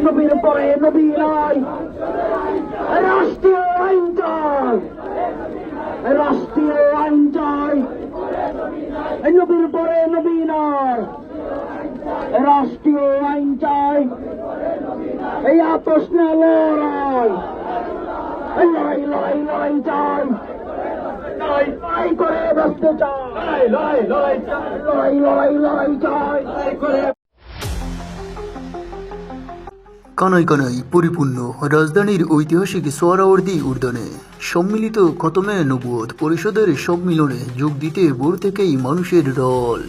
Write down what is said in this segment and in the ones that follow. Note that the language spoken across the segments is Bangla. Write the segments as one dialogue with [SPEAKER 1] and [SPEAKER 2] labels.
[SPEAKER 1] নবীর পরে নবী নাই রাষ্ট্রীয় আইন চাই রাষ্ট্রীয় আইন চাই নবীর পরে নবী নাই রাষ্ট্রীয় আইন চাই এই আপোষ না লড়াই এই লড়াই লড়াই লড়াই চাই লড়াই লড়াই করে বাঁচতে চাই লড়াই লড়াই চাই লড়াই লড়াই লড়াই চাই লড়াই করে
[SPEAKER 2] কানাই কানাই পরিপূর্ণ রাজধানীর ঐতিহাসিক সোয়ারাওয়ার্দী উদ্যানে সম্মিলিত খতমে নবুয়ত পরিষদের সম্মিলনে যোগ দিতে ভোর থেকেই মানুষের ঢল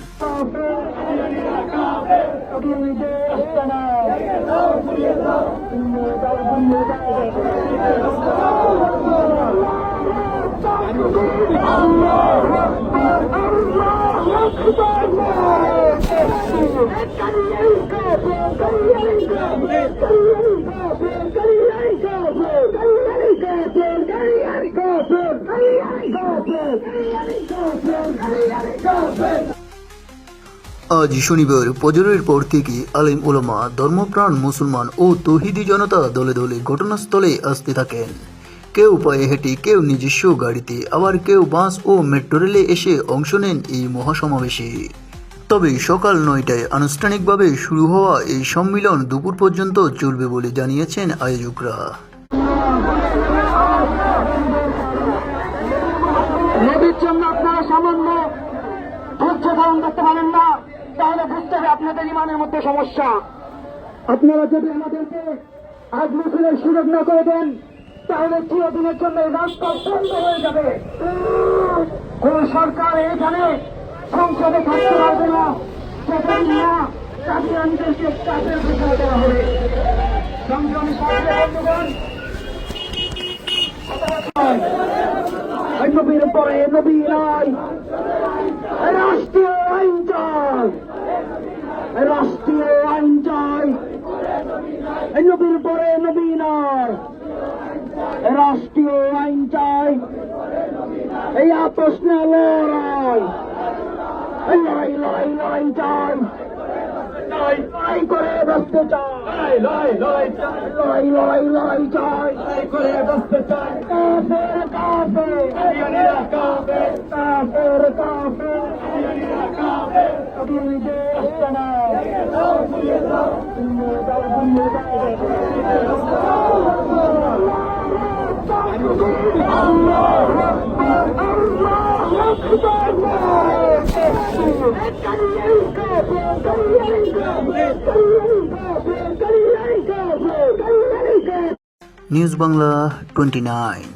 [SPEAKER 2] আজ শনিবার ফজরের পর থেকে আলিম ওলামা ধর্মপ্রাণ মুসলমান ও তহিদি জনতা দলে দলে ঘটনাস্থলে আসতে থাকেন। কেউ পায়ে হেঁটে, কেউ নিজস্ব গাড়িতে, আবার কেউ বাস ও মেট্রো রেলে এসে অংশ নেন এই মহাসমাবেশে। তবে সকাল নয়টায় আনুষ্ঠানিকভাবে শুরু হওয়া এই সম্মিলন দুপুর পর্যন্ত চলবে বলে জানিয়েছেন আয়োজকরা।
[SPEAKER 1] আপনারা না, তাহলে বুঝতে হবে আপনাদের মধ্যে সমস্যা। আপনারা যদি আমাদেরকে আজ মিছিলের সুযোগ না করে দেন, তাহলে চিরদিনের জন্য রাস্তা বন্ধ হয়ে যাবে। কোন সরকার এখানে সংসদে থাকতে পারবে না। যতদিন না কাদিয়ানদেরকে চাপের বিষয় দেওয়া হবে। সংগ্রামী সাথে বন্ধুগণ নবীর পরে নবী নাই। রাষ্ট্রীয় আইন চাই। রাষ্ট্রীয় আইন চাই। নবীর পরে নবী নাই। রাষ্ট্রীয় আইন চাই। এই আপোষ লড়াই। লড়াই লড়াই লড়াই চাই লড়াই করে বাঁচতে চাই লড়াই লড়াই লড়াই লড়াই লড়াই লড়াই করে বাঁচতে চাই কাফের কাফের। কাফের। কাফের কাফের। কবি দেশ
[SPEAKER 2] নিউজ বাংলা টোয়েন্টি নাইন